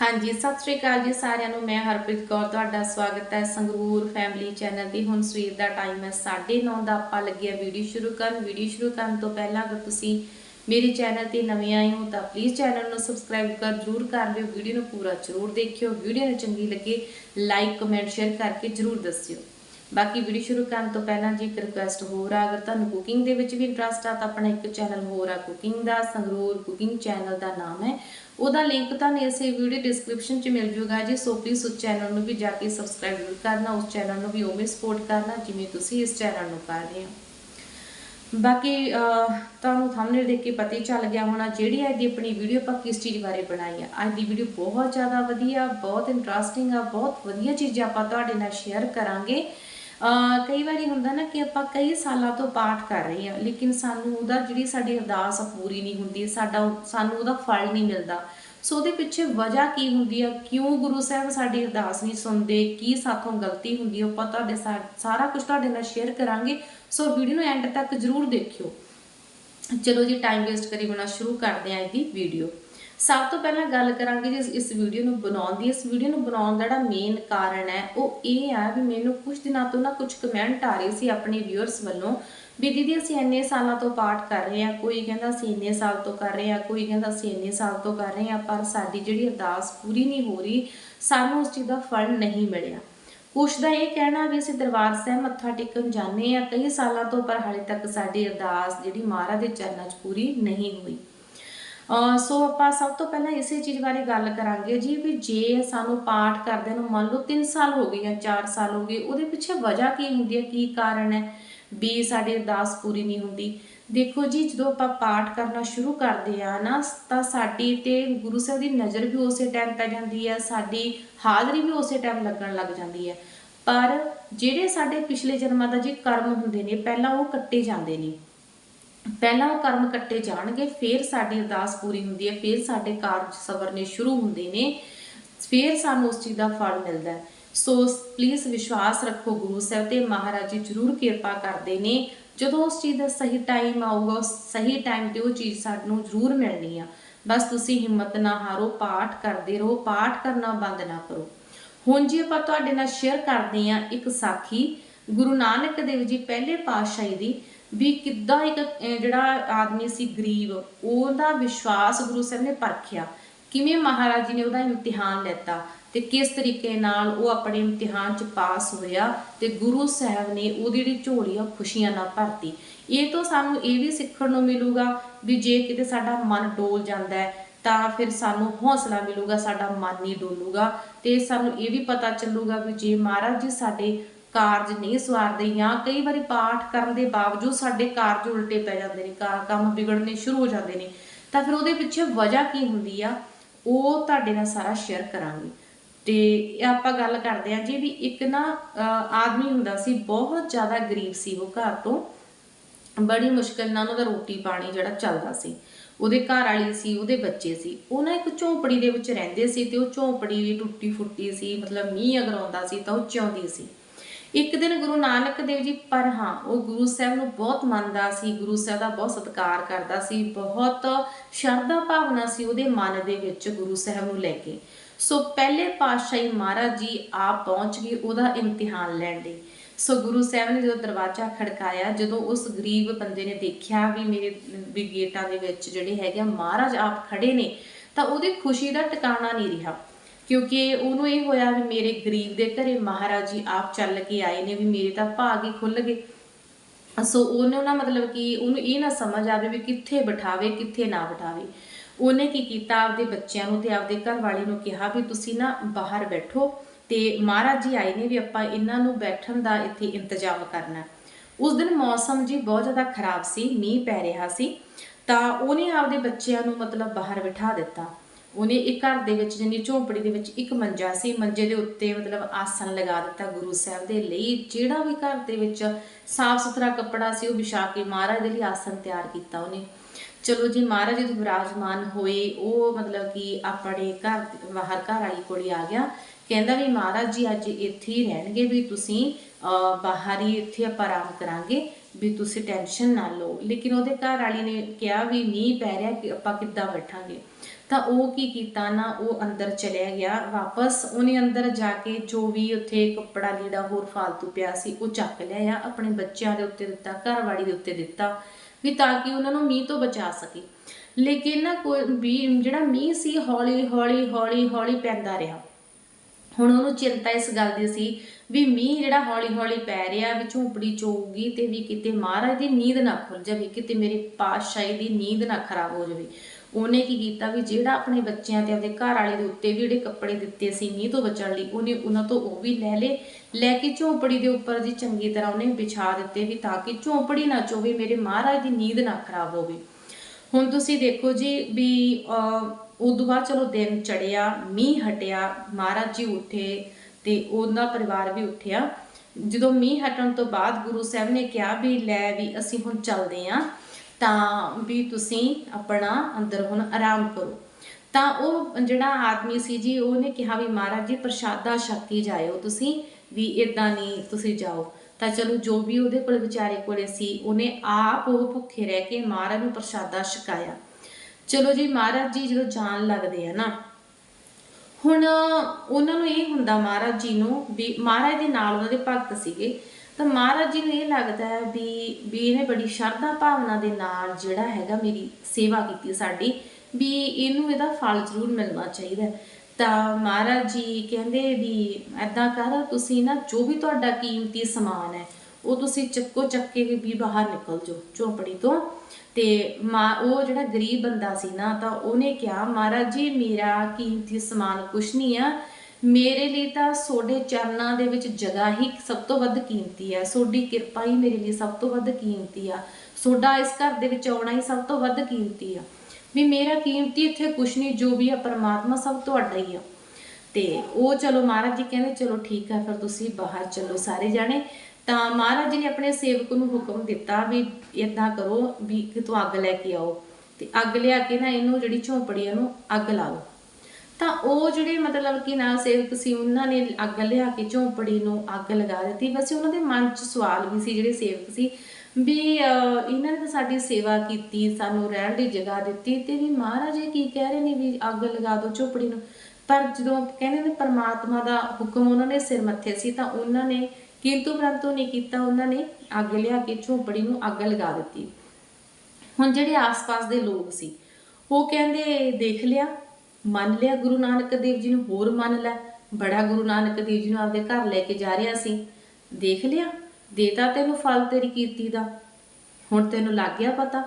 ਹਾਂਜੀ, ਸਤਿ ਸ੍ਰੀ ਅਕਾਲ ਜੀ ਸਾਰਿਆਂ ਨੂੰ। ਮੈਂ ਹਰਪ੍ਰੀਤ ਕੌਰ, ਤੁਹਾਡਾ ਸਵਾਗਤ ਹੈ ਸੰਗਰੂਰ ਫੈਮਿਲੀ ਚੈਨਲ 'ਤੇ ਹੁਣ ਸਵੇਰ ਦਾ ਟਾਈਮ ਹੈ 9:30 ਦਾ ਆਪਾਂ ਲੱਗੇ ਆ ਵੀਡੀਓ ਸ਼ੁਰੂ ਕਰਨ। ਵੀਡੀਓ ਸ਼ੁਰੂ ਕਰਨ ਤੋਂ ਪਹਿਲਾਂ ਅਗਰ ਤੁਸੀਂ ਮੇਰੇ ਚੈਨਲ ਤੇ ਨਵੇਂ ਆਏ ਹੋ ਤਾਂ ਪਲੀਜ਼ ਚੈਨਲ ਨੂੰ ਸਬਸਕ੍ਰਾਈਬ ਕਰ, ਜਰੂਰ ਕਰ ਲਿਓ ਵੀਡੀਓ ਨੂੰ ਪੂਰਾ ਜਰੂਰ ਦੇਖਿਓ। ਵੀਡੀਓ ਨੂੰ ਚੰਗੀ ਲੱਗੇ ਲਾਈਕ ਕਮੈਂਟ ਸ਼ੇਅਰ ਕਰਕੇ ਜਰੂਰ ਦੱਸਿਓ। ਬਾਕੀ ਵੀਡੀਓ ਸ਼ੁਰੂ ਕਰਨ ਤੋਂ ਪਹਿਲਾਂ ਜੀ ਇੱਕ ਰਿਕੁਐਸਟ ਹੋਰ ਆ, ਅਗਰ ਤੁਹਾਨੂੰ ਕੁਕਿੰਗ ਦੇ ਵਿੱਚ ਵੀ ਇੰਟਰਸਟ ਆ, ਤਾਂ ਆਪਣਾ ਇੱਕ ਚੈਨਲ ਹੋਰ ਆ ਕੁਕਿੰਗ ਦਾ ਸੰਗਰੂਰ ਕੁਕਿੰਗ ਚੈਨਲ ਦਾ ਨਾਮ ਹੈ। ਉਹਦਾ ਲਿੰਕ ਤੁਹਾਨੂੰ ਇਸੇ ਵੀਡੀਓ ਡਿਸਕ੍ਰਿਪਸ਼ਨ 'ਚ ਮਿਲ ਜੂਗਾ। ਜੀ ਸੋ ਪਲੀਜ਼ ਉਸ ਚੈਨਲ ਨੂੰ ਵੀ ਜਾ ਕੇ ਸਬਸਕ੍ਰਾਈਬ ਜ਼ਰੂਰ ਕਰਨਾ, ਉਸ ਚੈਨਲ ਨੂੰ ਵੀ ਉਵੇਂ ਸਪੋਰਟ ਕਰਨਾ, ਜਿਵੇਂ ਤੁਸੀਂ ਇਸ ਚੈਨਲ ਨੂੰ ਕਰ ਰਹੇ ਹੋ। ਬਾਕੀ ਤੁਹਾਨੂੰ ਥੰਬਨੇਲ ਦੇਖ ਕੇ ਪਤਾ ਹੀ ਚੱਲ ਗਿਆ ਹੋਣਾ, ਜਿਹੜੀ ਅੱਜ ਦੀ ਆਪਣੀ ਵੀਡੀਓ ਆਪਾਂ ਕਿਸ ਚੀਜ਼ ਬਾਰੇ ਬਣਾਈ ਆ। ਅੱਜ ਦੀ ਵੀਡੀਓ ਬਹੁਤ ਜ਼ਿਆਦਾ ਵਧੀਆ, ਬਹੁਤ ਇੰਟਰਸਟਿੰਗ ਆ, ਬਹੁਤ ਵਧੀਆ ਚੀਜ਼ਾਂ ਆਪਾਂ ਤੁਹਾਡੇ ਨਾਲ ਸ਼ੇਅਰ ਕਰਾਂਗੇ। ਕਈ ਵਾਰੀ ਹੁੰਦਾ ਨਾ ਕਿ ਆਪਾਂ ਕਈ ਸਾਲਾਂ ਤੋਂ ਪਾਠ ਕਰ ਰਹੇ ਹਾਂ, ਲੇਕਿਨ ਸਾਨੂੰ ਉਹਦਾ ਜਿਹੜੀ ਸਾਡੀ ਅਰਦਾਸ ਆ ਪੂਰੀ ਨਹੀਂ ਹੁੰਦੀ, ਸਾਡਾ ਸਾਨੂੰ ਉਹਦਾ ਫਲ ਨਹੀਂ ਮਿਲਦਾ। ਸੋ ਉਹਦੇ ਪਿੱਛੇ ਵਜ੍ਹਾ ਕੀ ਹੁੰਦੀ ਆ? ਕਿਉਂ ਗੁਰੂ ਸਾਹਿਬ ਸਾਡੀ ਅਰਦਾਸ ਨਹੀਂ ਸੁਣਦੇ? ਕੀ ਸਾਥੋਂ ਗਲਤੀ ਹੁੰਦੀ ਆ? ਆਪਾਂ ਤੁਹਾਡੇ ਸਾ- ਸਾਰਾ ਕੁਝ ਤੁਹਾਡੇ ਨਾਲ ਸ਼ੇਅਰ ਕਰਾਂਗੇ। ਸੋ ਵੀਡੀਓ ਨੂੰ ਐਂਡ ਤੱਕ ਜਰੂਰ ਦੇਖਿਓ। ਚਲੋ ਜੀ ਟਾਈਮ ਵੇਸਟ ਕਰੀ ਬਿਨਾ ਸ਼ੁਰੂ ਕਰਦੇ ਹਾਂ ਇਹਦੀ ਵੀਡੀਓ ਸਭ ਤੋਂ ਪਹਿਲਾਂ ਗੱਲ ਕਰਾਂਗੇ ਜੀ ਇਸ- ਵੀਡੀਓ ਨੂੰ ਬਣਾਉਣ ਦੀ। ਇਸ ਵੀਡੀਓ ਨੂੰ ਬਣਾਉਣ ਦਾ ਜਿਹੜਾ ਮੇਨ ਕਾਰਨ ਹੈ, ਉਹ ਇਹ ਆ ਵੀ ਮੈਨੂੰ ਕੁਝ ਦਿਨਾਂ ਤੋਂ ਨਾ ਕੁਝ ਕਮੈਂਟ ਆ ਰਹੇ ਸੀ ਆਪਣੇ ਵਿਊਅਰਸ ਵੱਲੋਂ ਵੀ ਦੀਦੀ ਅਸੀਂ ਇੰਨੇ ਸਾਲਾਂ ਤੋਂ ਪਾਠ ਕਰ ਰਹੇ ਹਾਂ, ਕੋਈ ਕਹਿੰਦਾ ਅਸੀਂ ਇੰਨੇ ਸਾਲ ਤੋਂ ਕਰ ਰਹੇ ਹਾਂ, ਕੋਈ ਕਹਿੰਦਾ ਅਸੀਂ ਇੰਨੇ ਸਾਲ ਤੋਂ ਕਰ ਰਹੇ ਹਾਂ, ਪਰ ਸਾਡੀ ਜਿਹੜੀ ਅਰਦਾਸ ਪੂਰੀ ਨਹੀਂ ਹੋ ਰਹੀ, ਸਾਨੂੰ ਉਸ ਚੀਜ਼ ਦਾ ਫਲ ਨਹੀਂ ਮਿਲਿਆ। ਕੁਛ ਦਾ ਇਹ ਕਹਿਣਾ ਵੀ ਅਸੀਂ ਦਰਬਾਰ ਸਾਹਿਬ ਮੱਥਾ ਟੇਕਣ ਜਾਂਦੇ ਆ ਕਈ ਸਾਲਾਂ ਤੋਂ, ਪਰ ਹਾਲੇ ਤੱਕ ਸਾਡੀ ਅਰਦਾਸ ਜਿਹੜੀ ਮਹਾਰਾਜ ਦੇ ਚਰਨਾਂ 'ਚ ਪੂਰੀ ਨਹੀਂ ਹੋਈ। ਸੋ ਆਪਾਂ ਸਭ ਤੋਂ ਪਹਿਲਾਂ ਇਸੇ ਚੀਜ਼ ਬਾਰੇ ਗੱਲ ਕਰਾਂਗੇ ਜੀ ਵੀ ਜੇ ਸਾਨੂੰ ਪਾਠ ਕਰਦੇ ਨੂੰ ਮੰਨ ਲਓ 3 ਸਾਲ ਹੋ ਗਏ ਜਾਂ 4 ਸਾਲ ਹੋ ਗਏ, ਉਹਦੇ ਪਿੱਛੇ ਵਜ੍ਹਾ ਕੀ ਹੁੰਦੀ ਹੈ, ਕੀ ਕਾਰਨ ਹੈ? ਵੀ ਸਾਡੀ ਅਰਦਾਸ ਪੂਰੀ ਨਹੀਂ ਹੁੰਦੀ। ਦੇਖੋ ਜੀ, ਜਦੋਂ ਆਪਾਂ ਪਾਠ ਕਰਨਾ ਸ਼ੁਰੂ ਕਰਦੇ ਆ ਨਾ, ਤਾਂ ਸਾਡੀ ਤੇ ਗੁਰੂ ਸਾਹਿਬ ਦੀ ਨਜ਼ਰ ਵੀ ਉਸੇ ਟਾਈਮ ਪੈ ਜਾਂਦੀ ਹੈ, ਸਾਡੀ ਹਾਜ਼ਰੀ ਵੀ ਉਸੇ ਟਾਈਮ ਲੱਗਣ ਲੱਗ ਜਾਂਦੀ ਹੈ। ਪਰ ਜਿਹੜੇ ਸਾਡੇ ਪਿਛਲੇ ਜਨਮਾਂ ਦਾ ਜੀ ਕਰਮ ਹੁੰਦੇ ਨੇ, ਪਹਿਲਾਂ ਉਹ ਕੱਟੇ ਜਾਂਦੇ ਨੇ। ਪਹਿਲਾਂ ਉਹ ਕਰਮ ਕੱਟੇ ਜਾਣਗੇ, ਫਿਰ ਸਾਡੀ ਅਰਦਾਸ ਪੂਰੀ ਹੁੰਦੀ ਹੈ, ਫਿਰ ਸਾਡੇ ਕਾਰਜ ਸਵਰਨੇ ਸ਼ੁਰੂ ਹੁੰਦੇ ਨੇ, ਫਿਰ ਸਾਨੂੰ ਉਸ ਚੀਜ਼ ਦਾ ਫਲ ਮਿਲਦਾ ਹੈ। ਸੋ ਪਲੀਜ਼ ਵਿਸ਼ਵਾਸ ਰੱਖੋ ਗੁਰੂ ਸਾਹਿਬ ਤੇ, ਮਹਾਰਾਜ ਜੀ ਜ਼ਰੂਰ ਕਿਰਪਾ ਕਰਦੇ ਨੇ। ਜਦੋਂ ਉਸ ਚੀਜ਼ ਦਾ ਸਹੀ ਟਾਈਮ ਆਊਗਾ ਸਹੀ ਟਾਈਮ ਤੇ ਉਹ ਚੀਜ਼ ਸਾਨੂੰ ਜ਼ਰੂਰ ਮਿਲਣੀ ਆ। ਬਸ ਤੁਸੀਂ ਹਿੰਮਤ ਨਾ ਹਾਰੋ, ਪਾਠ ਕਰਦੇ ਰਹੋ, ਪਾਠ ਕਰਨਾ ਬੰਦ ਨਾ ਕਰੋ। ਹੁਣ ਜੀ ਆਪਾਂ ਤੁਹਾਡੇ ਨਾਲ ਸ਼ੇਅਰ ਕਰਦੇ ਹਾਂ ਇੱਕ ਸਾਖੀ ਗੁਰੂ ਨਾਨਕ ਦੇਵ ਜੀ ਪਹਿਲੇ ਪਾਤਸ਼ਾਹੀ ਦੀ ਵੀ ਕਿੱਦਾਂ ਇੱਕ ਜਿਹੜਾ ਆਦਮੀ ਸੀ ਗਰੀਬ, ਉਹਦਾ ਵਿਸ਼ਵਾਸ ਗੁਰੂ ਸਾਹਿਬ ਨੇ ਪਰਖਿਆ। ਕਿਵੇਂ ਮਹਾਰਾਜ ਜੀ ਨੇ ਉਹਦਾ ਇਮਤਿਹਾਨ ਲੈਤਾ ਤੇ ਕਿਸ ਤਰੀਕੇ ਨਾਲ ਉਹ ਆਪਣੇ ਇਮਤਿਹਾਨ ਚ ਪਾਸ ਹੋਇਆ ਤੇ ਗੁਰੂ ਸਾਹਿਬ ਨੇ ਉਹਦੀ ਜਿਹੜੀ ਝੋਲੀ ਆ ਖੁਸ਼ੀਆਂ ਨਾਲ ਭਰਤੀ। ਇਹ ਤੋਂ ਸਾਨੂੰ ਇਹ ਵੀ ਸਿੱਖਣ ਨੂੰ ਮਿਲੂਗਾ ਵੀ ਜੇ ਕਿਤੇ ਸਾਡਾ ਮਨ ਡੋਲ ਜਾਂਦਾ ਹੈ, ਤਾਂ ਫਿਰ ਸਾਨੂੰ ਹੌਸਲਾ ਮਿਲੂਗਾ, ਸਾਡਾ ਮਨ ਨਹੀਂ ਡੋਲੂਗਾ ਤੇ ਸਾਨੂੰ ਇਹ ਵੀ ਪਤਾ ਚੱਲੂਗਾ ਵੀ ਜੇ ਮਹਾਰਾਜ ਜੀ ਸਾਡੇ ਕਾਰਜ ਨਹੀਂ ਸਵਾਰਦੇ ਜਾਂ ਕਈ ਵਾਰੀ ਪਾਠ ਕਰਨ ਦੇ ਬਾਵਜੂਦ ਸਾਡੇ ਕਾਰਜ ਉਲਟੇ ਪੈ ਜਾਂਦੇ ਨੇ, ਕਾ- ਕੰਮ ਵਿਗੜਨੇ ਸ਼ੁਰੂ ਹੋ ਜਾਂਦੇ ਨੇ। ਤਾਂ ਫਿਰ ਉਹਦੇ ਪਿੱਛੇ ਵਜ੍ਹਾ ਕੀ ਹੁੰਦੀ ਆ? ਉਹ ਤੁਹਾਡੇ ਨਾਲ ਸਾਰਾ ਸ਼ੇਅਰ ਕਰਾਂਗੇ। ਤੇ ਆਪਾਂ ਗੱਲ ਕਰਦੇ ਹਾਂ ਜੀ ਵੀ ਇੱਕ ਨਾ ਆਦਮੀ ਹੁੰਦਾ ਸੀ, ਬਹੁਤ ਜ਼ਿਆਦਾ ਗਰੀਬ ਸੀ ਉਹ ਘਰ ਤੋਂ। ਬੜੀ ਮੁਸ਼ਕਲ ਨਾਲ ਉਹਦਾ ਰੋਟੀ ਪਾਣੀ ਜਿਹੜਾ ਚੱਲਦਾ ਸੀ। ਉਹਦੇ ਘਰ ਵਾਲੀ ਸੀ, ਉਹਦੇ ਬੱਚੇ ਸੀ। ਉਹ ਨਾ ਇੱਕ ਝੌਂਪੜੀ ਦੇ ਵਿੱਚ ਰਹਿੰਦੇ ਸੀ ਤੇ ਉਹ ਝੌਂਪੜੀ ਵੀ ਟੁੱਟੀ ਫੁੱਟੀ ਸੀ, ਮਤਲਬ ਮੀਂਹ ਅਗਰ ਆਉਂਦਾ ਸੀ ਤਾਂ ਉਹ ਚਿਉਂਦੀ ਸੀ। ਇੱਕ ਦਿਨ ਗੁਰੂ ਨਾਨਕ ਦੇਵ ਜੀ, ਪਰ ਹਾਂ, ਉਹ ਗੁਰੂ ਸਾਹਿਬ ਨੂੰ ਬਹੁਤ ਮੰਨਦਾ ਸੀ, ਗੁਰੂ ਸਾਹਿਬ ਦਾ ਬਹੁਤ ਸਤਿਕਾਰ ਕਰਦਾ ਸੀ, ਬਹੁਤ ਸ਼ਰਧਾ ਭਾਵਨਾ ਸੀ ਉਹਦੇ ਮਨ ਦੇ ਵਿੱਚ ਗੁਰੂ ਸਾਹਿਬ ਨੂੰ ਲੈ ਕੇ। ਸੋ ਪਹਿਲੇ ਪਾਤਸ਼ਾਹੀ ਮਹਾਰਾਜ ਜੀ ਆਪ ਪਹੁੰਚ ਗਏ, ਉਹਦਾ ਇਮਤਿਹਾਨ ਲੈਣ ਲਈ। ਸੋ ਗੁਰੂ ਸਾਹਿਬ ਨੇ ਜਦੋਂ ਦਰਵਾਜ਼ਾ ਖੜਕਾਇਆ, ਜਦੋਂ ਉਸ ਗਰੀਬ ਬੰਦੇ ਨੇ ਦੇਖਿਆ ਵੀ ਮੇਰੇ ਵੀ ਗੇਟਾਂ ਦੇ ਵਿੱਚ ਜਿਹੜੇ ਹੈਗੇ ਆ, ਮਹਾਰਾਜ ਆਪ ਖੜੇ ਨੇ, ਤਾਂ ਉਹਦੀ ਖੁਸ਼ੀ ਦਾ ਟਿਕਾਣਾ ਨਹੀਂ ਰਿਹਾ। ਕਿਉਂਕਿ ਉਹਨੂੰ ਇਹ ਹੋਇਆ ਵੀ ਮੇਰੇ ਗਰੀਬ ਦੇ ਘਰੇ ਮਹਾਰਾਜ ਜੀ ਆਪ ਚੱਲ ਕੇ ਆਏ ਨੇ ਵੀ ਮੇਰੇ ਤਾਂ ਭਾਗ ਹੀ ਖੁੱਲ ਗਏ। ਸੋ ਉਹਨੇ ਨਾ ਮਤਲਬ ਕਿ ਉਹਨੂੰ ਇਹ ਨਾ ਸਮਝ ਆਵੇ ਵੀ ਕਿੱਥੇ ਬਿਠਾਵੇ, ਕਿੱਥੇ ਨਾ ਬਿਠਾਵੇ। ਉਹਨੇ ਕੀ ਕੀਤਾ? ਆਪਦੇ ਬੱਚਿਆਂ ਨੂੰ ਤੇ ਆਪਦੇ ਘਰ ਵਾਲੀ ਨੂੰ ਕਿਹਾ ਵੀ ਤੁਸੀਂ ਨਾ ਬਾਹਰ ਬੈਠੋ ਤੇ ਮਹਾਰਾਜ ਜੀ ਆਏ ਨੇ ਵੀ ਆਪਾਂ ਇਹਨਾਂ ਨੂੰ ਬੈਠਣ ਦਾ ਇੱਥੇ ਇੰਤਜ਼ਾਮ ਕਰਨਾ। ਉਸ ਦਿਨ ਮੌਸਮ ਜੀ ਬਹੁਤ ਜ਼ਿਆਦਾ ਖਰਾਬ ਸੀ, ਮੀਂਹ ਪੈ ਰਿਹਾ ਸੀ। ਤਾਂ ਉਹਨੇ ਆਪਦੇ ਬੱਚਿਆਂ ਨੂੰ ਮਤਲਬ ਬਾਹਰ ਬਿਠਾ ਦਿੱਤਾ। ਉਹਨੇ ਇੱਕ ਘਰ ਦੇ ਵਿੱਚ ਜਿੰਨੀ ਝੌਂਪੜੀ ਦੇ ਵਿੱਚ ਇੱਕ ਮੰਜਾ ਸੀ ਮੰਜੇ ਦੇ ਉੱਤੇ ਮਤਲਬ ਆਸਣ ਲਗਾ ਦਿੱਤਾ ਗੁਰੂ ਸਾਹਿਬ ਦੇ ਲਈ। ਜਿਹੜਾ ਵੀ ਘਰ ਦੇ ਵਿੱਚ ਸਾਫ਼ ਸੁਥਰਾ ਕੱਪੜਾ ਸੀ ਉਹ ਵਿਛਾ ਕੇ ਮਹਾਰਾਜ ਦੇ ਲਈ ਆਸਣ ਤਿਆਰ ਕੀਤਾ ਉਹਨੇ। ਚਲੋ ਜੀ ਮਹਾਰਾਜ ਜਦੋਂ ਵਿਰਾਜਮਾਨ ਹੋਏ ਉਹ ਮਤਲਬ ਕਿ ਆਪਣੇ ਘਰ ਬਾਹਰ ਘਰ ਵਾਲੀ ਕੋਲ ਆ ਗਿਆ। ਕਹਿੰਦਾ ਵੀ ਮਹਾਰਾਜ ਜੀ ਅੱਜ ਇੱਥੇ ਹੀ ਰਹਿਣਗੇ ਵੀ ਤੁਸੀਂ ਅਹ, ਬਾਹਰ ਹੀ ਇੱਥੇ ਆਪਾਂ ਆਰਾਮ ਕਰਾਂਗੇ ਵੀ ਤੁਸੀਂ ਟੈਨਸ਼ਨ ਨਾ ਲਓ। ਲੇਕਿਨ ਉਹਦੇ ਘਰ ਵਾਲੀ ਨੇ ਕਿਹਾ ਵੀ ਮੀਂਹ ਪੈ ਰਿਹਾ ਕਿ ਆਪਾਂ ਕਿੱਦਾਂ ਬੈਠਾਂਗੇ? ਤਾਂ ਉਹ ਕੀ ਕੀਤਾ ਨਾ, ਉਹ ਅੰਦਰ ਚਲਿਆ ਗਿਆ। ਵਾਪਸ ਉਹਨੇ ਅੰਦਰ ਜਾ ਕੇ ਜੋ ਵੀ ਉੱਥੇ ਕੱਪੜਾ ਲੀੜਾ ਹੋਰ ਫਾਲਤੂ ਪਿਆ ਸੀ, ਉਹ ਚੱਕ ਲਿਆ, ਆਪਣੇ ਬੱਚਿਆਂ ਦੇ ਉੱਤੇ ਦਿੱਤਾ ਘਰਵਾੜੀ ਦੇ ਉੱਤੇ ਦਿੱਤਾ, ਵੀ ਤਾਂ ਕਿ ਉਹਨਾਂ ਨੂੰ ਮੀਂਹ ਤੋਂ ਬਚਾ ਸਕੇ। ਲੇਕਿਨ ਨਾ ਕੋਈ ਵੀ ਜਿਹੜਾ ਮੀਂਹ ਸੀ, ਹੌਲੀ ਹੌਲੀ ਹੌਲੀ ਹੌਲੀ ਪੈਂਦਾ ਰਿਹਾ। ਹੁਣ ਉਹਨੂੰ ਚਿੰਤਾ ਇਸ ਗੱਲ ਦੀ ਸੀ ਵੀ ਮੀਂਹ ਜਿਹੜਾ ਹੌਲੀ ਹੌਲੀ ਪੈ ਰਿਹਾ, ਵੀ ਝੂੰਪੜੀ ਚੋਊਗੀ ਤੇ ਵੀ ਕਿਤੇ ਮਹਾਰਾਜ ਦੀ ਨੀਂਦ ਨਾ ਖੁੱਲ ਜਾਵੇ, ਕਿਤੇ ਮੇਰੇ ਪਾਤਸ਼ਾਹੀ ਦੀ ਨੀਂਦ ਨਾ ਖਰਾਬ ਹੋ ਜਾਵੇ। ਉਹਨੇ ਕੀ ਕੀਤਾ ਵੀ ਜਿਹੜਾ ਆਪਣੇ ਬੱਚਿਆਂ ਤੇ ਆਪਣੇ ਘਰ ਵਾਲੇ ਦੇ ਉੱਤੇ ਵੀ ਜਿਹੜੇ ਕੱਪੜੇ ਦਿੱਤੇ ਸੀ ਮੀਂਹ ਤੋਂ ਬਚਣ ਲਈ, ਉਹਨੇ ਉਹਨਾਂ ਤੋਂ ਉਹ ਵੀ ਲੈ ਲੇ ਲੈ ਕੇ ਝੋਂਪੜੀ ਦੇ ਉੱਪਰ ਜੀ ਚੰਗੀ ਤਰ੍ਹਾਂ ਉਹਨੇ ਵਿਛਾ ਦਿੱਤੇ ਵੀ ਤਾਂ ਕਿ ਝੋਂਪੜੀ ਨਾ ਚੋਵੇ, ਮੇਰੇ ਮਹਾਰਾਜ ਦੀ ਨੀਂਦ ਨਾ ਖਰਾਬ ਹੋਵੇ। ਹੁਣ ਤੁਸੀਂ ਦੇਖੋ ਜੀ ਵੀ ਉਦੋਂ ਬਾਅਦ ਚਲੋ ਦਿਨ ਚੜਿਆ ਮੀਂਹ ਹਟਿਆ, ਮਹਾਰਾਜ ਜੀ ਉੱਠੇ ਤੇ ਉਹਨਾਂ ਪਰਿਵਾਰ ਵੀ ਉੱਠਿਆ। ਜਦੋਂ ਮੀਂਹ ਹਟਣ ਤੋਂ ਬਾਅਦ ਗੁਰੂ ਸਾਹਿਬ ਨੇ ਕਿਹਾ ਵੀ ਲੈ ਵੀ ਅਸੀਂ ਹੁਣ ਚੱਲਦੇ ਆਂ ਤਾਂ ਵੀ ਤੁਸੀਂ ਆਪਣਾ ਅੰਦਰ ਹੁਣ ਆਰਾਮ ਕਰੋ। ਤਾਂ ਉਹ ਜਿਹੜਾ ਆਦਮੀ ਸੀ ਜੀ ਉਹਨੇ ਕਿਹਾ ਵੀ ਮਹਾਰਾਜ ਜੀ, ਪ੍ਰਸ਼ਾਦਾ ਛਕੀ ਜਾਇਓ ਤੁਸੀਂ, ਵੀ ਇਦਾਂ ਨਹੀਂ ਤੁਸੀਂ ਜਾਓ। ਤਾਂ ਚਲੋ ਜੋ ਵੀ ਉਹਦੇ ਕੋਲ ਵਿਚਾਰੇ ਕੋਲੇ ਸੀ, ਉਹਨੇ ਆਪ ਉਹ ਭੁੱਖੇ ਰਹਿ ਕੇ ਮਹਾਰਾਜ ਨੂੰ ਪ੍ਰਸ਼ਾਦਾ ਛਕਾਇਆ। ਚਲੋ ਜੀ, ਮਹਾਰਾਜ ਜੀ ਜਦੋਂ ਜਾਣ ਲੱਗਦੇ ਆ ਨਾ, ਹੁਣ ਉਹਨਾਂ ਨੂੰ ਇਹ ਹੁੰਦਾ ਮਹਾਰਾਜ ਜੀ ਨੂੰ ਵੀ ਮਹਾਰਾਜ ਦੇ ਨਾਲ ਉਹਨਾਂ ਦੇ ਭਗਤ ਸੀਗੇ। ਤਾਂ ਮਹਾਰਾਜ ਜੀ ਨੂੰ ਇਹ ਲੱਗਦਾ ਹੈ ਵੀ ਵੀ ਇਹਨੇ ਬੜੀ ਸ਼ਰਧਾ ਭਾਵਨਾ ਦੇ ਨਾਲ ਜਿਹੜਾ ਹੈਗਾ ਮੇਰੀ ਸੇਵਾ ਕੀਤੀ ਸਾਡੀ, ਵੀ ਇਹਨੂੰ ਇਹਦਾ ਫਲ ਜ਼ਰੂਰ ਮਿਲਣਾ ਚਾਹੀਦਾ ਤਾਂ ਮਹਾਰਾਜ ਜੀ ਕਹਿੰਦੇ ਵੀ ਐਦਾਂ ਕਰ, ਤੁਸੀਂ ਨਾ ਜੋ ਵੀ ਤੁਹਾਡਾ ਕੀਮਤੀ ਸਮਾਨ ਹੈ, ਉਹ ਤੁਸੀਂ ਚੱਕੋ ਚੱਕੇ ਵੀ ਬਾਹਰ ਨਿਕਲ ਜਾਓ ਝੋਪੜੀ ਤੋਂ। ਤੇ ਮਾ, ਉਹ ਜਿਹੜਾ ਗਰੀਬ ਬੰਦਾ ਸੀ ਨਾ, ਤਾਂ ਉਹਨੇ ਕਿਹਾ, ਮਹਾਰਾਜ ਜੀ, ਮੇਰਾ ਕੀਮਤੀ ਸਮਾਨ ਕੁਛ ਨਹੀਂ ਆ ਮੇਰੇ ਲਈ ਤਾਂ ਤੁਹਾਡੇ ਚਰਨਾਂ ਦੇ ਵਿੱਚ ਜਗ੍ਹਾ ਹੀ ਸਭ ਤੋਂ ਵੱਧ ਕੀਮਤੀ ਹੈ। ਤੁਹਾਡੀ ਕਿਰਪਾ ਹੀ ਮੇਰੇ ਲਈ ਸਭ ਤੋਂ ਵੱਧ ਕੀਮਤੀ ਆ। ਤੁਹਾਡਾ ਇਸ ਘਰ ਦੇ ਵਿੱਚ ਆਉਣਾ ਹੀ ਸਭ ਤੋਂ ਵੱਧ ਕੀਮਤੀ ਆ। ਵੀ ਮੇਰਾ ਕੀਮਤੀ ਇੱਥੇ ਕੁਛ ਨਹੀਂ, ਜੋ ਵੀ ਆ ਪਰਮਾਤਮਾ ਸਭ ਤੁਹਾਡਾ ਹੀ ਆ। ਤੇ ਉਹ ਚਲੋ ਮਹਾਰਾਜ ਜੀ ਕਹਿੰਦੇ, ਚਲੋ ਠੀਕ ਆ, ਫਿਰ ਤੁਸੀਂ ਬਾਹਰ ਚਲੋ ਸਾਰੇ ਜਾਣੇ। ਤਾਂ ਮਹਾਰਾਜ ਜੀ ਨੇ ਆਪਣੇ ਸੇਵਕ ਨੂੰ ਹੁਕਮ ਦਿੱਤਾ ਵੀ ਇਦਾਂ ਕਰੋ ਵੀ ਕਿ ਤੂੰ ਅੱਗ ਲੈ ਕੇ ਆਓ। ਤੇ ਅੱਗ ਲਿਆ ਕੇ ਨਾ ਇਹਨੂੰ ਜਿਹੜੀ ਝੌਂਪੜੀ ਆ ਨੂੰ ਅੱਗ ਲਾਓ। ਤਾਂ ਉਹ ਜਿਹੜੇ ਮਤਲਬ ਕਿ ਨਾਲ ਸੇਵਕ ਸੀ ਉਹਨਾਂ ਨੇ ਅੱਗ ਲਿਆ ਕੇ ਝੌਂਪੜੀ ਨੂੰ ਅੱਗ ਲਗਾ ਦਿੱਤੀ। ਵੈਸੇ ਉਹਨਾਂ ਦੇ ਮਨ 'ਚ ਸਵਾਲ ਵੀ ਸੀ ਜਿਹੜੇ ਸੇਵਕ ਸੀ ਵੀ ਇਹਨਾਂ ਨੇ ਤਾਂ ਸਾਡੀ ਸੇਵਾ ਕੀਤੀ, ਸਾਨੂੰ ਰਹਿਣ ਦੀ ਜਗ੍ਹਾ ਦਿੱਤੀ ਤੇ ਵੀ ਮਹਾਰਾਜ ਇਹ ਕੀ ਕਹਿ ਰਹੇ ਨੇ ਵੀ ਅੱਗ ਲਗਾ ਦਿਓ ਝੋਪੜੀ ਨੂੰ। ਪਰ ਜਦੋਂ ਕਹਿੰਦੇ ਨੇ ਪਰਮਾਤਮਾ ਦਾ ਹੁਕਮ ਉਹਨਾਂ ਨੇ ਸਿਰ ਮੱਥੇ ਸੀ ਤਾਂ ਉਹਨਾਂ ਨੇ ਕਿੰਤੂ ਪ੍ਰੰਤੂ ਨਹੀਂ ਕੀਤਾ, ਉਹਨਾਂ ਨੇ ਅੱਗ ਲਿਆ ਕੇ ਝੋਪੜੀ ਨੂੰ ਅੱਗ ਲਗਾ ਦਿੱਤੀ। ਹੁਣ ਜਿਹੜੇ ਆਸ-ਪਾਸ ਦੇ ਲੋਕ ਸੀ, ਉਹ ਕਹਿੰਦੇ, ਦੇਖ ਲਿਆ ਮੰਨ ਲਿਆ ਗੁਰੂ ਨਾਨਕ ਦੇਵ ਜੀ ਨੂੰ, ਹੋਰ ਮੰਨ ਲੈ। ਬੜਾ ਗੁਰੂ ਨਾਨਕ ਦੇਵ ਜੀ ਨੂੰ ਆਪਦੇ ਘਰ ਲੈ ਕੇ ਜਾ ਰਿਹਾ ਸੀ। ਦੇਖ ਲਿਆ, ਦੇਤਾ ਤੈਨੂੰ ਫਲ ਤੇਰੀ ਕੀਤੀ ਦਾ। ਹੁਣ ਤੈਨੂੰ ਲੱਗ ਗਿਆ ਪਤਾ।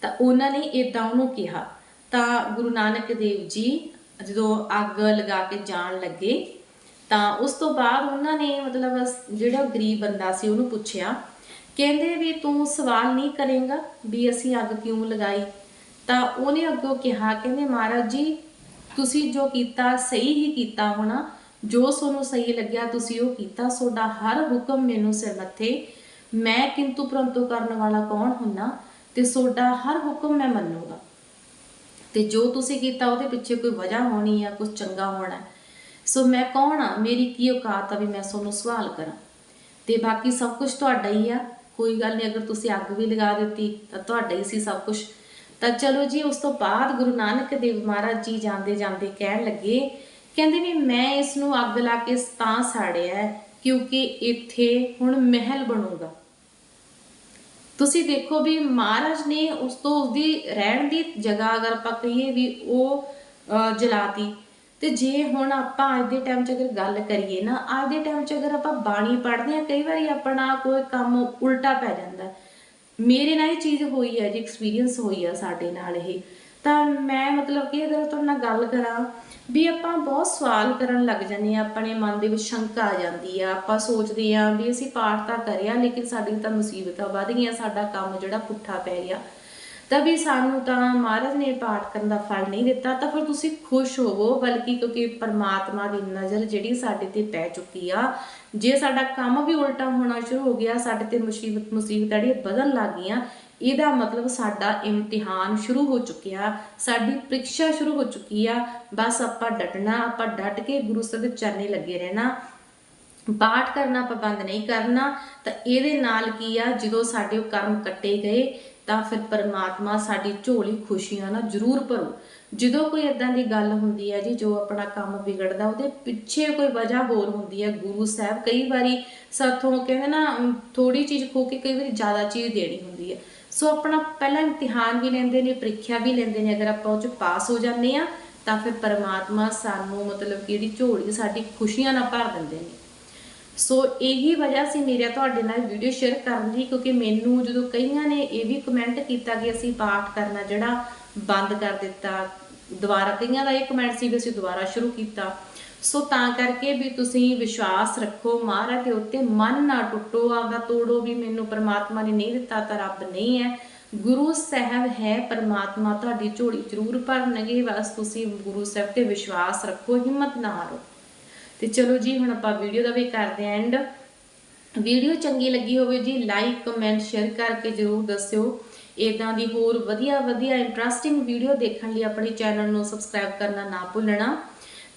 ਤਾਂ ਉਹਨਾਂ ਨੇ ਇਦਾਂ ਉਹਨੂੰ ਕਿਹਾ। ਤਾਂ ਗੁਰੂ ਨਾਨਕ ਦੇਵ ਜੀ ਜਦੋਂ ਅੱਗ ਲਗਾ ਕੇ ਜਾਣ ਲੱਗੇ, ਤਾਂ ਉਸ ਤੋਂ ਬਾਅਦ ਉਹਨਾਂ ਨੇ ਮਤਲਬ ਜਿਹੜਾ ਗਰੀਬ ਬੰਦਾ ਸੀ ਉਹਨੂੰ ਪੁੱਛਿਆ, ਕਹਿੰਦੇ ਵੀ ਤੂੰ ਸਵਾਲ ਨਹੀਂ ਕਰੇਗਾ ਵੀ ਅਸੀਂ ਅੱਗ ਕਿਉਂ ਲਗਾਈ? ਤਾਂ ਉਹਨੇ ਅੱਗੋਂ ਕਿਹਾ, ਕਹਿੰਦੇ ਮਹਾਰਾਜ ਜੀ ਤੁਸੀਂ ਜੋ ਕੀਤਾ, ਸਹੀ ਹੀ ਕੀਤਾ ਹੋਣਾ। ਜੋ ਤੁਹਾਨੂੰ ਸਹੀ ਲੱਗਿਆ, ਤੁਸੀਂ ਉਹ ਕੀਤਾ। ਤੁਹਾਡਾ ਹਰ ਹੁਕਮ ਮੈਨੂੰ ਸਿਰ ਮੱਥੇ। ਮੈਂ ਕਿੰਤੂ ਪ੍ਰੰਤੂ ਕਰਨ ਵਾਲਾ ਕੌਣ ਹੁੰਨਾ ਤੇ ਤੁਹਾਡਾ ਹਰ ਹੁਕਮ ਮੈਂ ਮੰਨੂਗਾ। ਤੇ ਜੋ ਤੁਸੀਂ ਕੀਤਾ, ਉਹਦੇ ਪਿੱਛੇ ਕੋਈ ਵਜ੍ਹਾ ਹੋਣੀ ਆ ਕੁਝ ਚੰਗਾ ਹੋਣਾ। ਸੋ ਮੈਂ ਕੌਣ ਆ? ਮੇਰੀ ਕੀ ਔਕਾਤ ਆ ਵੀ ਮੈਂ ਤੁਹਾਨੂੰ ਸਵਾਲ ਕਰਾਂ? ਤੇ ਬਾਕੀ ਸਭ ਕੁਝ ਤੁਹਾਡਾ ਹੀ ਆ। ਕੋਈ ਗੱਲ ਨਹੀਂ ਅਗਰ ਤੁਸੀਂ ਅੱਗ ਵੀ ਲਗਾ ਦਿੱਤੀ, ਤਾਂ ਤੁਹਾਡਾ ਹੀ ਸੀ ਸਭ ਕੁਝ ਤਾਂ ਚਲੋ ਜੀ ਉਸ ਤੋਂ ਬਾਅਦ ਗੁਰੂ ਨਾਨਕ ਦੇਵ ਮਹਾਰਾਜ ਜੀ ਜਾਂਦੇ ਜਾਂਦੇ ਕਹਿਣ ਲੱਗੇ ਕਹਿੰਦੇ ਵੀ ਮੈਂ ਇਸ ਨੂੰ ਅੱਗ ਲਾ ਕੇ ਤਾਂ ਸਾੜਿਆ ਕਿਉਂਕਿ ਇੱਥੇ ਹੁਣ ਮਹਿਲ ਬਣੂਗਾ। ਤੁਸੀਂ ਦੇਖੋ ਵੀ ਮਹਾਰਾਜ ਨੇ ਉਸ ਤੋਂ ਉਸਦੀ ਰਹਿਣ ਦੀ ਜਗ੍ਹਾ ਅਗਰ ਆਪਾਂ ਕਹੀਏ ਵੀ ਉਹ ਅਹ, ਜਲਾਤੀ। ਤੇ ਜੇ ਹੁਣ ਆਪਾਂ ਅੱਜ ਦੇ ਟਾਈਮ 'ਚ ਅਗਰ ਗੱਲ ਕਰੀਏ ਨਾ ਅੱਜ ਦੇ ਟਾਈਮ 'ਚ ਅਗਰ ਆਪਾਂ ਬਾਣੀ ਪੜ੍ਹਦੇ ਆ ਕਈ ਵਾਰੀ ਆਪਣਾ ਕੋਈ ਕੰਮ ਉਲਟਾ ਪੈ ਜਾਂਦਾ। ਮੇਰੇ ਨਾਲ ਇਹ ਚੀਜ਼ ਹੋਈ ਹੈ ਜੀ ਐਕਸਪੀਰੀਅੰਸ ਹੋਈ ਆ ਸਾਡੇ ਨਾਲ ਇਹ, ਤਾਂ ਮੈਂ ਮਤਲਬ ਕਿ ਅਗਰ ਤੁਹਾਡੇ ਨਾਲ ਗੱਲ ਕਰਾਂ ਵੀ ਆਪਾਂ ਬਹੁਤ ਸਵਾਲ ਕਰਨ ਲੱਗ ਜਾਂਦੇ ਆ ਆਪਣੇ ਮਨ ਦੇ ਵਿੱਚ ਸ਼ੰਕਾ ਆ ਜਾਂਦੀ ਆ, ਆਪਾਂ ਸੋਚਦੇ ਆ ਵੀ ਅਸੀਂ ਪਾਠ ਤਾਂ ਕਰਿਆ ਲੇਕਿਨ ਸਾਡੀ ਤਾਂ ਮੁਸੀਬਤਾਂ ਵੱਧ ਗਈਆਂ, ਸਾਡਾ ਕੰਮ ਜਿਹੜਾ ਪੁੱਠਾ ਪੈ ਗਿਆ। ਤਾਂ ਵੀ ਸਾਨੂੰ ਤਾਂ ਮਹਾਰਾਜ ਨੇ ਪਾਠ ਕਰਨ ਦਾ ਫਲ ਨਹੀਂ ਦਿੱਤਾ, ਤਾਂ ਫਿਰ ਤੁਸੀਂ ਖੁਸ਼ ਹੋਵੋ, ਬਲਕਿ ਕਿਉਂਕਿ ਪਰਮਾਤਮਾ ਦੀ ਨਜ਼ਰ ਜਿਹੜੀ ਸਾਡੇ ਤੇ ਪੈ ਚੁੱਕੀ ਆ। ਜੇ ਸਾਡਾ ਕੰਮ ਵੀ ਉਲਟਾ ਹੋਣਾ ਸ਼ੁਰੂ ਹੋ ਗਿਆ, ਸਾਡੇ ਤੇ ਮੁਸੀਬਤ, ਮੁਸੀਬਤਾਂ ਜਿਹੜੀਆਂ ਵਧਣ ਲੱਗ ਗਈਆਂ, ਇਹਦਾ ਮਤਲਬ ਸਾਡਾ ਇਮਤਿਹਾਨ ਸ਼ੁਰੂ ਹੋ ਚੁੱਕਿਆ, ਸਾਡੀ ਪ੍ਰੀਖਿਆ ਸ਼ੁਰੂ ਹੋ ਚੁੱਕੀ ਆ। ਬਸ ਆਪਾਂ ਡਟਣਾ, ਆਪਾਂ ਡਟ ਕੇ ਗੁਰੂ ਸਾਹਿਬ ਦੇ ਚਰਨੇ ਲੱਗੇ ਰਹਿਣਾ। ਪਾਠ ਕਰਨਾ ਪਾਬੰਦ ਨਹੀਂ ਕਰਨਾ, ਤਾਂ ਇਹਦੇ ਨਾਲ ਕੀ ਆ, ਜਦੋਂ ਸਾਡੇ ਉਹ ਕਰਮ ਕੱਟੇ ਗਏ ਤਾਂ ਫਿਰ ਪਰਮਾਤਮਾ ਸਾਡੀ ਝੋਲੀ ਖੁਸ਼ੀਆਂ ਨਾਲ ਜ਼ਰੂਰ ਭਰੂ। ਜਦੋਂ ਕੋਈ ਇਦਾਂ ਦੀ ਗੱਲ ਹੁੰਦੀ ਹੈ ਜੀ, ਜੋ ਆਪਣਾ ਕੰਮ ਵਿਗੜਦਾ, ਉਹਦੇ ਪਿੱਛੇ ਕੋਈ ਵਜ੍ਹਾ ਹੋਰ ਹੁੰਦੀ ਹੈ। ਗੁਰੂ ਸਾਹਿਬ ਕਈ ਵਾਰੀ ਸਾਥੋਂ ਕਹਿੰਦੇ ਨਾ ਥੋੜੀ ਚੀਜ਼ ਖੋ ਕੇ ਕਈ ਵਾਰੀ ਜ਼ਿਆਦਾ ਚੀਜ਼ ਦੇਣੀ ਹੁੰਦੀ ਹੈ। ਸੋ ਆਪਣਾ ਪਹਿਲਾਂ ਇਮਤਿਹਾਨ ਵੀ ਲੈਂਦੇ ਨੇ, ਪ੍ਰੀਖਿਆ ਵੀ ਲੈਂਦੇ ਨੇ। ਅਗਰ ਆਪਾਂ ਉਹ ਚ ਪਾਸ ਹੋ ਜਾਂਦੇ ਆ ਤਾਂ ਫਿਰ ਪਰਮਾਤਮਾ ਸਾਨੂੰ ਮਤਲਬ ਕਿ ਜਿਹੜੀ ਝੋਲੀ, ਸਾਡੀ ਖੁਸ਼ੀਆਂ ਨਾਲ ਭਰ ਦਿੰਦੇ ਨੇ। ਸੋ ਇਹੀ ਵਜ੍ਹਾ ਸੀ ਮੇਰਾ ਤੁਹਾਡੇ ਨਾਲ ਵੀਡੀਓ ਸ਼ੇਅਰ ਕਰਨ ਦੀ, ਕਿਉਂਕਿ ਮੈਨੂੰ ਜਦੋਂ ਕਈਆਂ ਨੇ ਇਹ ਵੀ ਕਮੈਂਟ ਕੀਤਾ ਕਿ ਅਸੀਂ ਪਾਠ ਕਰਨਾ ਜਿਹੜਾ ਬੰਦ ਕਰ ਦਿੱਤਾ, ਦੁਬਾਰਾ ਕਈਆਂ ਦਾ ਇਹ ਕਮੈਂਟ ਸੀ ਵੀ ਅਸੀਂ ਦੁਬਾਰਾ ਸ਼ੁਰੂ ਕੀਤਾ। ਸੋ ਤਾਂ ਕਰਕੇ ਵੀ ਤੁਸੀਂ ਵਿਸ਼ਵਾਸ ਰੱਖੋ ਮਹਾਰਾਜ ਦੇ ਉੱਤੇ ਮਨ ਨਾ ਟੁੱਟੋ, ਆਪਦਾ ਤੋੜੋ ਵੀ ਮੈਨੂੰ ਪਰਮਾਤਮਾ ਨੇ ਨਹੀਂ ਦਿੱਤਾ ਤਾਂ ਰੱਬ ਨਹੀਂ ਹੈ। ਗੁਰੂ ਸਾਹਿਬ ਹੈ ਪਰਮਾਤਮਾ, ਤੁਹਾਡੀ ਝੋਲੀ ਜ਼ਰੂਰ ਭਰਨਗੇ, ਬਸ ਤੁਸੀਂ ਗੁਰੂ ਸਾਹਿਬ ਤੇ ਵਿਸ਼ਵਾਸ ਰੱਖੋ, ਹਿੰਮਤ ਨਾ ਹਾਰੋ ਤੇ ਚਲੋ ਜੀ, ਹੁਣ ਆਪਾਂ ਵੀਡੀਓ ਦਾ ਵੀ ਕਰਦੇ ਆਂ ਐਂਡ ਵੀਡੀਓ ਚੰਗੀ ਲੱਗੀ ਹੋਵੇ ਜੀ ਲਾਈਕ ਕਮੈਂਟ ਸ਼ੇਅਰ ਕਰਕੇ ਜਰੂਰ ਦੱਸਿਓ। ਇਦਾਂ ਦੀ ਹੋਰ ਵਧੀਆ ਵਧੀਆ ਇੰਟਰਸਟਿੰਗ ਵੀਡੀਓ ਦੇਖਣ ਲਈ ਆਪਣੇ ਚੈਨਲ ਨੂੰ ਸਬਸਕ੍ਰਾਈਬ ਕਰਨਾ ਨਾ ਭੁੱਲਣਾ।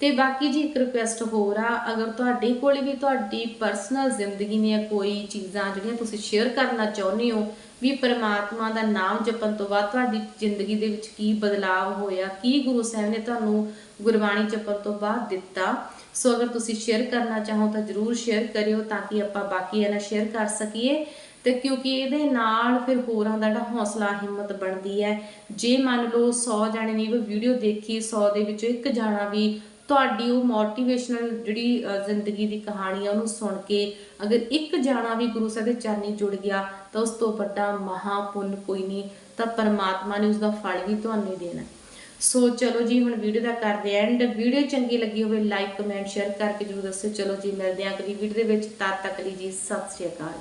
ਤੇ ਬਾਕੀ ਜੀ, ਇੱਕ ਰਿਕੁਐਸਟ ਹੋਰ ਆ, ਅਗਰ ਤੁਹਾਡੇ ਕੋਲ ਵੀ ਤੁਹਾਡੀ ਪਰਸਨਲ ਜ਼ਿੰਦਗੀ ਦੀਆਂ ਕੋਈ ਚੀਜ਼ਾਂ ਜਿਹੜੀਆਂ ਤੁਸੀਂ ਸ਼ੇਅਰ ਕਰਨਾ ਚਾਹੁੰਦੇ ਹੋ, ਵੀ ਪਰਮਾਤਮਾ ਦਾ ਨਾਮ ਜਪਣ ਤੋਂ ਬਾਅਦ ਤੁਹਾਡੀ ਜ਼ਿੰਦਗੀ ਦੇ ਵਿੱਚ ਕੀ ਬਦਲਾਅ ਹੋਇਆ, ਕੀ ਗੁਰੂ ਸਾਹਿਬ ਨੇ ਤੁਹਾਨੂੰ ਗੁਰਬਾਣੀ ਜਪਣ ਤੋਂ ਬਾਅਦ ਦਿੱਤਾ ਸੋ ਅਗਰ ਤੁਸੀਂ ਸ਼ੇਅਰ ਕਰਨਾ ਚਾਹੋ ਤਾਂ ਜਰੂਰ ਸ਼ੇਅਰ ਕਰਿਓ ਤਾਂ ਕਿ ਆਪਾਂ ਬਾਕੀਆਂ ਨਾਲ ਸ਼ੇਅਰ ਕਰ ਸਕੀਏ। ਤੇ ਕਿਉਂਕਿ ਇਹਦੇ ਨਾਲ ਫਿਰ ਹੋਰਾਂ ਦਾ ਜਿਹੜਾ ਹੌਸਲਾ, ਹਿੰਮਤ ਬਣਦੀ ਹੈ। ਜੇ ਮੰਨ ਲਓ 100 ਜਾਣੇ ਨੇ ਇਹ ਵੀਡੀਓ ਦੇਖੀ 100 ਦੇ ਵਿੱਚੋਂ ਇੱਕ ਜਾਣਾ ਵੀ ਤੁਹਾਡੀ ਉਹ ਮੋਟੀਵੇਸ਼ਨਲ ਜਿਹੜੀ ਜ਼ਿੰਦਗੀ ਦੀ ਕਹਾਣੀ ਆ ਉਹਨੂੰ ਸੁਣ ਕੇ ਅਗਰ ਇੱਕ ਜਾਣਾ ਵੀ ਗੁਰੂ ਸਾਹਿਬ ਦੇ ਚਰਨੀ ਜੁੜ ਗਿਆ, ਤਾਂ ਉਸ ਤੋਂ ਵੱਡਾ ਮਹਾਪੁੰਨ ਕੋਈ ਨਹੀਂ। ਤਾਂ ਪਰਮਾਤਮਾ ਨੇ ਉਸ ਦਾ ਫਲ ਵੀ ਤੁਹਾਨੂੰ ਦੇਣਾ। ਸੋ ਚਲੋ ਜੀ, ਹੁਣ ਵੀਡੀਓ ਦਾ ਕਰਦੇ ਐਂਡ ਵੀਡੀਓ ਚੰਗੀ ਲੱਗੀ ਹੋਵੇ ਲਾਈਕ ਕਮੈਂਟ ਸ਼ੇਅਰ ਕਰਕੇ ਜਰੂਰ ਦੱਸਿਓ। ਚਲੋ ਜੀ, ਮਿਲਦੇ ਹਾਂ ਅਗਲੀ ਵੀਡੀਓ ਦੇ ਵਿੱਚ। ਤਦ ਤੱਕ ਲਈ ਜੀ, ਸਤਿ ਸ਼੍ਰੀ ਅਕਾਲ